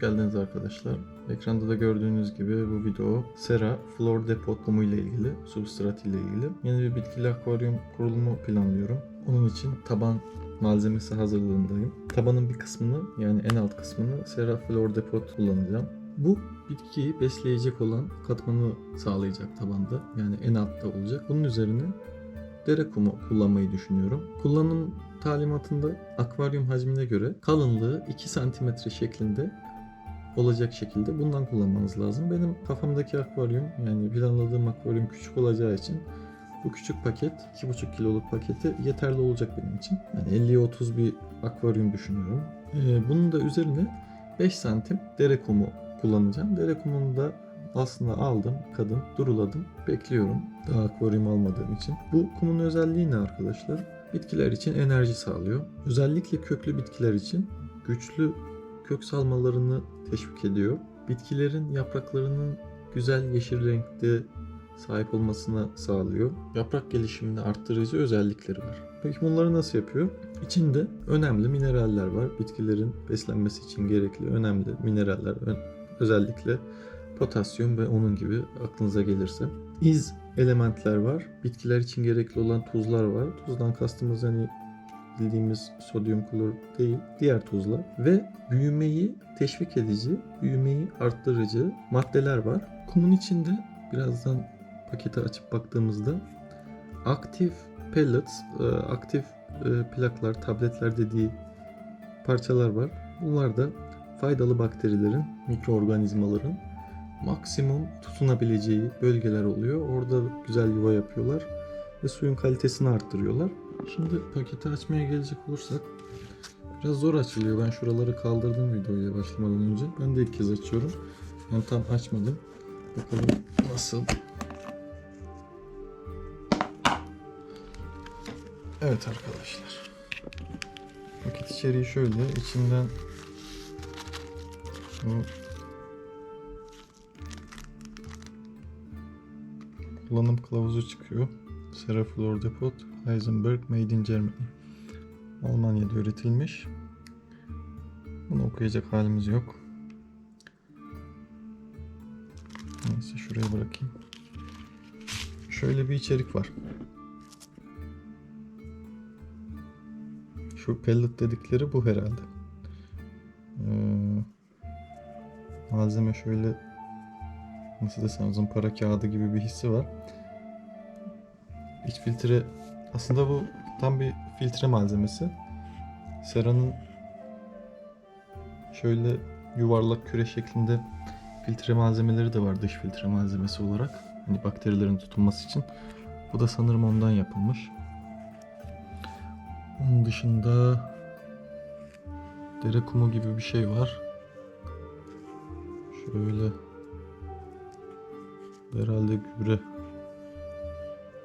Geldiniz arkadaşlar. Ekranda da gördüğünüz gibi bu video Sera Floor Depot kumu ile ilgili, substrat ile ilgili. Yeni bir bitkili akvaryum kurulumu planlıyorum. Onun için taban malzemesi hazırlığındayım. Tabanın bir kısmını yani en alt kısmını Sera Floor Depot kullanacağım. Bu bitkiyi besleyecek olan katmanı sağlayacak tabanda. Yani en altta olacak. Bunun üzerine dere kumu kullanmayı düşünüyorum. Kullanım talimatında akvaryum hacmine göre kalınlığı 2 cm şeklinde olacak şekilde bundan kullanmanız lazım. Benim kafamdaki akvaryum yani planladığım akvaryum küçük olacağı için bu küçük paket 2,5 kiloluk paketi yeterli olacak benim için. Yani 50'ye 30 bir akvaryum düşünüyorum. Ee, bunun da üzerine 5 santim dere kumu kullanacağım. Dere kumunu da aslında aldım, kadın, duruladım, bekliyorum. Daha akvaryum almadığım için. Bu kumun özelliği ne arkadaşlar? Bitkiler için enerji sağlıyor. Özellikle köklü bitkiler için güçlü kök salmalarını teşvik ediyor. Bitkilerin yapraklarının güzel yeşil renkte sahip olmasına sağlıyor. Yaprak gelişimini arttırıcı özellikleri var. Peki bunları nasıl yapıyor? İçinde önemli mineraller var. Bitkilerin beslenmesi için gerekli önemli mineraller. Özellikle potasyum ve onun gibi aklınıza gelirse. İz elementler var. Bitkiler için gerekli olan tuzlar var. Tuzdan kastımız hani bildiğimiz sodyum klor değil, diğer tuzlar ve büyümeyi teşvik edici, büyümeyi arttırıcı maddeler var. Kumun içinde birazdan paketi açıp baktığımızda aktif pellets, e, aktif e, plaklar, tabletler dediği parçalar var. Bunlar da faydalı bakterilerin, mikroorganizmaların maksimum tutunabileceği bölgeler oluyor. Orada güzel yuva yapıyorlar ve suyun kalitesini arttırıyorlar. Şimdi paketi açmaya gelecek olursak biraz zor açılıyor. Ben şuraları kaldırdım videoya başlamadan önce. Ben de ilk kez açıyorum. Yani tam açmadım. Bakalım nasıl. Evet arkadaşlar. Paket içeriği şöyle. içinden bu kullanım kılavuzu çıkıyor. Seraflor Depot, Heisenberg, Made in Germany. Almanya'da üretilmiş. Bunu okuyacak halimiz yok. Neyse şuraya bırakayım. Şöyle bir içerik var. Şu pellet dedikleri bu herhalde. Ee, malzeme şöyle nasıl desem zımpara kağıdı gibi bir hissi var. İç filtre aslında bu tam bir filtre malzemesi. Sera'nın şöyle yuvarlak küre şeklinde filtre malzemeleri de var dış filtre malzemesi olarak. Hani bakterilerin tutunması için. Bu da sanırım ondan yapılmış. Onun dışında dere kumu gibi bir şey var. Şöyle herhalde gübre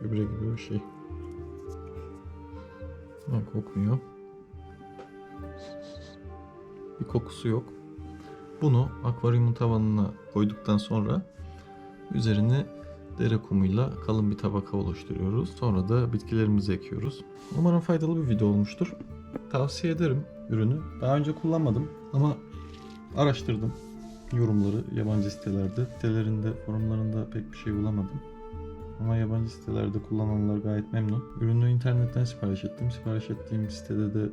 gübre gibi bir şey. Ha, kokmuyor. Bir kokusu yok. Bunu akvaryumun tavanına koyduktan sonra üzerine dere kumuyla kalın bir tabaka oluşturuyoruz. Sonra da bitkilerimizi ekiyoruz. Umarım faydalı bir video olmuştur. Tavsiye ederim ürünü. Daha önce kullanmadım ama araştırdım yorumları yabancı sitelerde. Sitelerinde, forumlarında pek bir şey bulamadım. Ama yabancı sitelerde kullananlar gayet memnun. Ürünü internetten sipariş ettim. Sipariş ettiğim sitede de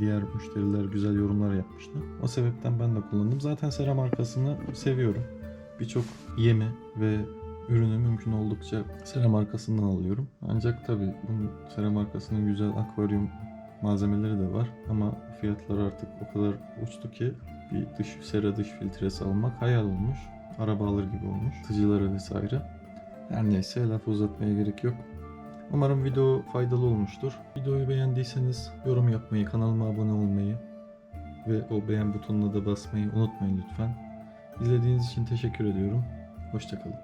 diğer müşteriler güzel yorumlar yapmıştı. O sebepten ben de kullandım. Zaten Sera markasını seviyorum. Birçok yemi ve ürünü mümkün oldukça Sera markasından alıyorum. Ancak tabi bunun Sera markasının güzel akvaryum malzemeleri de var. Ama fiyatlar artık o kadar uçtu ki bir dış sera dış filtresi almak hayal olmuş. Araba alır gibi olmuş. Tıcılara vesaire. Her neyse lafı uzatmaya gerek yok. Umarım video faydalı olmuştur. Videoyu beğendiyseniz yorum yapmayı, kanalıma abone olmayı ve o beğen butonuna da basmayı unutmayın lütfen. İzlediğiniz için teşekkür ediyorum. Hoşçakalın.